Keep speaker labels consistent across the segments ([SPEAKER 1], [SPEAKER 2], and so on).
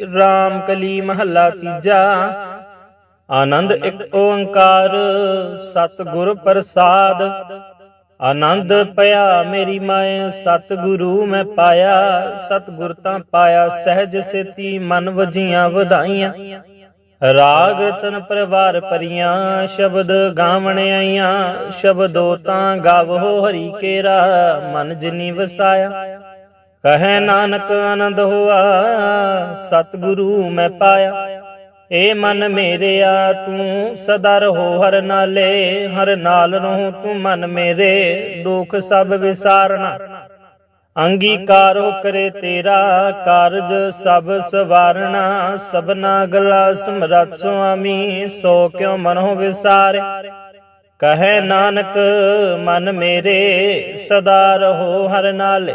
[SPEAKER 1] ਰਾਮ ਕਲੀ ਮਹੱਲਾ ਤੀਜਾ, ਆਨੰਦ ਇੱਕ ਓੰਕਾਰ, ਸਤਿਗੁਰ ਪ੍ਰਸਾਦ। ਆਨੰਦ ਪਿਆ ਮੇਰੀ ਮਾਏ, ਸਤਿਗੁਰੂ ਮੈਂ ਪਾਇਆ, ਸਤਿਗੁਰ ਤਾਂ ਪਾਇਆ, ਸਹਿਜ ਸੇਤੀ ਮਨ ਵਜੀਆਂ ਵਧਾਈਆਂ। ਰਾਗ ਰਤਨ ਪਰਿਵਾਰ ਪਰੀਆਂ ਸ਼ਬਦ ਗਾਵਣ ਆਈਆਂ, ਸ਼ਬਦੋ ਤਾਂ ਗਾਵੋ ਹਰੀ ਕੇਰਾ, ਮਨ ਜਿਨੀ ਵਸਾਇਆ। ਕਹੈ ਨਾਨਕ ਆਨੰਦ ਹੋਆ, ਸਤਿਗੁਰੂ ਮੈਂ ਪਾਇਆ। ਏ ਮਨ ਮੇਰਿਆ, ਤੂੰ ਸਦਾ ਰਹੋ, ਹਰ ਨਾਲੇ, ਹਰ ਨਾਲ ਰਹੋ, ਤੂੰ ਮਨ ਮੇਰੇ, ਦੁਖ ਸਭ ਵਿਸਾਰਨਾ। ਅੰਗੀਕਾਰੋ ਕਰੇ ਤੇਰਾ, ਕਾਰਜ ਸਭ ਸਵਾਰਣਾ ਸਭਨਾ ਗਲਾ ਸਮਰੱਥ ਸੁਆਮੀ, ਸੋ ਕਿਉ ਮਨੋ ਵਿਸਾਰੇ? ਕਹੈ ਨਾਨਕ, ਮਨ ਮੇਰੇ, ਸਦਾ ਰਹੋ, ਹਰ ਨਾਲੇ।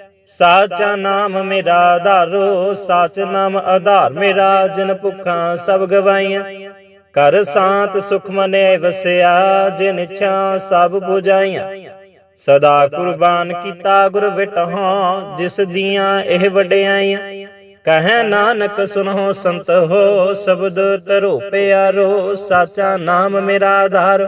[SPEAKER 1] ਸਾਚਾ ਨਾਮ ਮੇਰਾ ਆਧਾਰੋ ਸਾਚ ਨਾਮ ਆਧਾਰ ਮੇਰਾ, ਜਿਨ ਭੁੱਖਾਂ ਸਭ ਗਵਾਈਆਂ। ਕਰ ਸਾਤ ਸੁਖ ਮਨੇ ਵਸਿਆ, ਜਿਨ ਇੱਛਾ ਸਭ 부ਜਾਈਆਂ ਸਦਾ ਕੁਰਬਾਨ ਕੀਤਾ ਗੁਰ ਵਿਟਹਾਂ, ਜਿਸ ਦੀਆਂ ਇਹ ਵਡਿਆਈਆਂ। ਕਹੈ ਨਾਨਕ ਸੁਨੋ ਸੰਤ ਹੋ ਸ਼ਬਦ ਤਰੋ ਪਿਆਰੋ, ਸਾਚਾ ਨਾਮ ਮੇਰਾ ਆਧਾਰ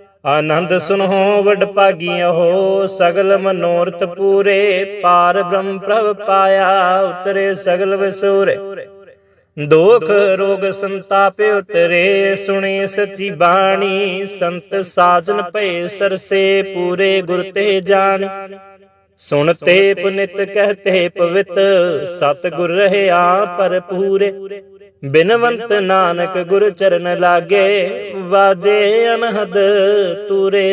[SPEAKER 1] ਆਨੰਦ ਸੁਨਹੁ ਵਡ ਭਾਗੀਆਂ ਹੋ, ਸਗਲ ਮਨੋਰਥ ਪੂਰੇ, ਪਾਰ ਬ੍ਰਹਮ ਪ੍ਰਭ ਪਾਇਆ, ਉਤਰੇ ਸਗਲ ਵਿਸੂਰੇ। ਦੋਖ ਰੋਗ ਸੰਤਾਪ ਉਤਰੇ, ਸੁਣੇ ਸਚੀ ਬਾਣੀ, ਸੰਤ ਸਾਜਨ ਭਏ ਸਰਸੇ ਪੂਰੇ ਗੁਰ ਤੇ ਜਾਣ। ਸੁਣਤੇ ਪੁਨਿਤ ਕਹਤੇ ਪਵਿੱਤ ਸਤ ਗੁਰ ਰਹਿਆ ਪਰਪੂਰੇ ਬਿਨਵੰਤ ਨਾਨਕ ਗੁਰ ਚਰਨ ਲਾਗੇ ਵਾਜੇ ਅਨਹਦ ਤੂਰੇ।